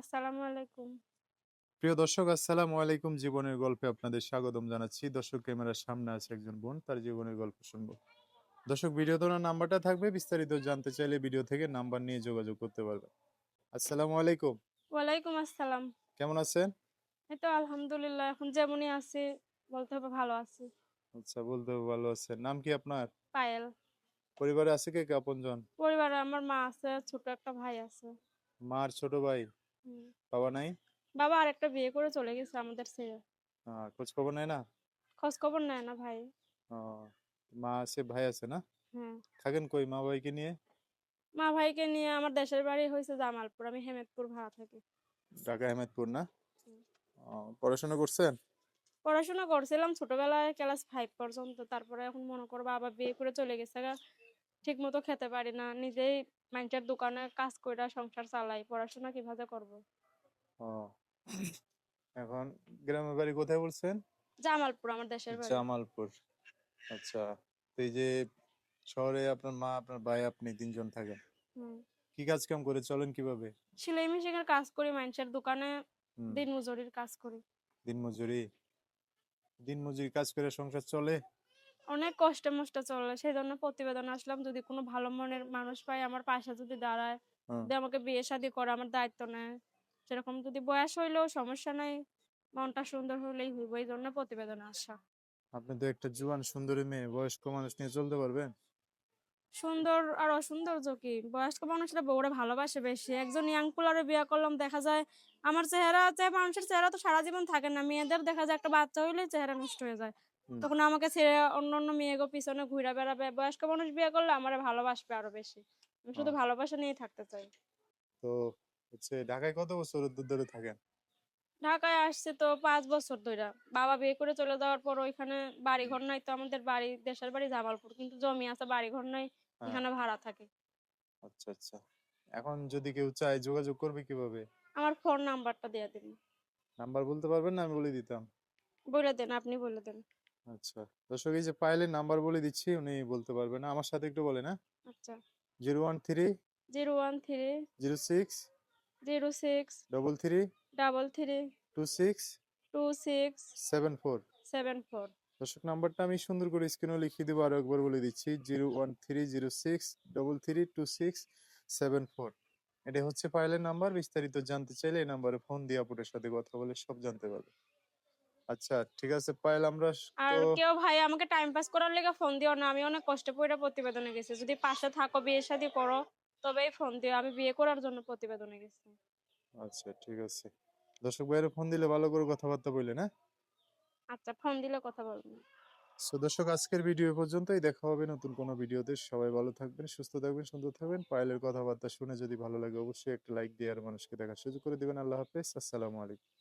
আসসালামু আলাইকুম। প্রিয় দর্শক আসসালামু আলাইকুম জীবনের গল্পে আপনাদের স্বাগতম জানাচ্ছি দর্শক ক্যামেরার সামনে আছে একজন বোন তার জীবনের গল্প শুনব দর্শক ভিডিও তোলার নাম্বারটা থাকবে বিস্তারিত জানতে চাইলে ভিডিও থেকে নাম্বার নিয়ে যোগাযোগ করতে পারবেন আসসালামু আলাইকুম ওয়ালাইকুম আসসালাম। কেমন আছেন এই তো আলহামদুলিল্লাহ এখন যেমনই আছি বলতে হবে ভালো আছি। আচ্ছা বলতে হবে ভালো আছেন নাম কি আপনার পায়েল। পরিবারে আছে কে কে আপনজন পরিবারে আমার মা আছে, ছোট একটা ভাই আছে। মার ছোট ভাই। বাবা নাই বাবা আরেকটা বিয়ে করে চলে গেছে আমাদের ছেড়ে। খোঁজ খবর নেয় না খোঁজ খবর নেয় না ভাই। মা আছে ভাই আছে না হ্যাঁ। থাকেন কই মা ভাইকে নিয়ে মা ভাইকে নিয়ে আমার দেশের বাড়ি হয়েছে জামালপুর। আমি হেমেদপুর ভাড়া থাকি। ঢাকা আহমেদপুর না। পড়াশোনা করছেন পড়াশোনা করছিলাম ছোটবেলায় ক্লাস ফাইভ পর্যন্ত তারপরে এখন মনে করো আবার বিয়ে করে চলে গেছে ঠিক মতো খেতে পারি না। নিজেই মানুষের দোকানে কাজ করে সংসার চালাই পড়াশোনা কীভাবে করব? ও। এখন গ্রামের বাড়ি কোথায় বলছেন? জামালপুর আমার দেশের বাড়ি। জামালপুর। আচ্ছা তো এই যে শহরে আপনার মা আপনার ভাই আপনি তিনজন থাকেন। কি কাজ কাম করে? চলেন কীভাবে? সেলাই মেশিনের কাজ করি মানুষের দোকানে দিন মজুরির কাজ করি। দিন মজুরি দিন মজুরি কাজ করে সংসার চলে? অনেক কষ্টে মষ্টে চলে। সেই জন্য প্রতিবেদন আসলাম যদি কোনো ভালো মনের মানুষ পাই আমার পাশে যদি দাঁড়ায় হুম। যদি আমাকে বিয়ে শাদী করে আমার দায়িত্ব নেয়। সেরকম যদি বয়স হইলেও সমস্যা নাই মনটা সুন্দর হলেই হইব। এই জন্য প্রতিবেদন আসা। আপনি তো একটা জুয়ান সুন্দরী মেয়ে বয়স্ক মানুষ নিয়ে চলতে পারবেন? সুন্দর আর অসৌন্দর্য কি? বয়স্ক মানুষরা বউরে ভালোবাসে বেশি। একজন ইয়াং পোলারে বিয়ে করলাম দেখা যায় আমার চেহারা আছে মানুষের চেহারা তো সারা জীবন থাকে না। মেয়েদের দেখা যায় একটা বাচ্চা হইলে চেহারা নষ্ট হয়ে যায়। তখন আমাকে ছেড়ে অন্য অন্য মেয়েগো পিছনে ঘুরে বেড়াবে বয়স্ক মানুষ বিয়ে করলে আমারে ভালোবাসবে আরও বেশি। আমি শুধু ভালোবাসা নিয়ে থাকতে চাই। তো হচ্ছে ঢাকায় কত বছর ধরে থাকেন? ঢাকায় আসছে তো পাঁচ বছর ধরে বাবা বিয়ে করে চলে যাওয়ার পর ওইখানে বাড়ি ঘর নাই তো আমাদের বাড়ি দেশের বাড়ি জামালপুর। কিন্তু জমি আছে বাড়ি ঘর নাই হ্যাঁ। এখানে ভাড়া থাকে। আচ্ছা আচ্ছা। এখন যদি কেউ চায় যোগাযোগ করবে কীভাবে? আমার ফোন নাম্বারটা দিয়ে দিন। নাম্বার বলতে পারবেন না? আমি বলে দিতাম। বলে দেন আপনি বলে দেন। আচ্ছা। দর্শক এই যে পাইলের নাম্বার বলে দিচ্ছি উনি বলতে পারবেন না। আমার সাথে একটু বলে না আচ্ছা। Zero one three zero one three zero six zero six double three double three two six two six seven four. Seven four. দর্শক নাম্বারটা আমি সুন্দর করে স্ক্রিনে লিখিয়ে দেবো আরও একবার বলে দিচ্ছি। Zero one three zero six double three two six seven four. এটা হচ্ছে পাইলের নাম্বার বিস্তারিত জানতে চাইলে এই নাম্বারে ফোন দিয়ে আপুটের সাথে কথা বলে সব জানতে পারবে। আচ্ছা ঠিক আছে পাইল আমরা আর কেউ ভাই আমাকে টাইম পাস করার লেগে ফোন দিও না আমি অনেক কষ্ট পড়ে প্রতিবেদনে গেছি। যদি পাশে থাকো বিয়ে শাদী করো তবেই ফোন দিও আমি বিয়ে করার জন্য প্রতিবেদনে গেছি। আচ্ছা ঠিক আছে। দর্শক ভাইয়ের ফোন দিলে ভালো করে কথাবার্তা বললে না আচ্ছা ফোন দিলে কথা বলব। সো দর্শক আজকের ভিডিও পর্যন্তই। দেখা হবে নতুন কোনো ভিডিওতে সবাই ভালো থাকবেন সুস্থ থাকবেন সুন্দর থাকবেন। পায়েলের কথাবার্তা শুনে যদি ভালো লাগে অবশ্যই একটা লাইক দিয়ে আর মানুষকে দেখার সুযোগ করে দিবেন। আল্লাহ হাফেজ। আসসালামু আলাইকুম।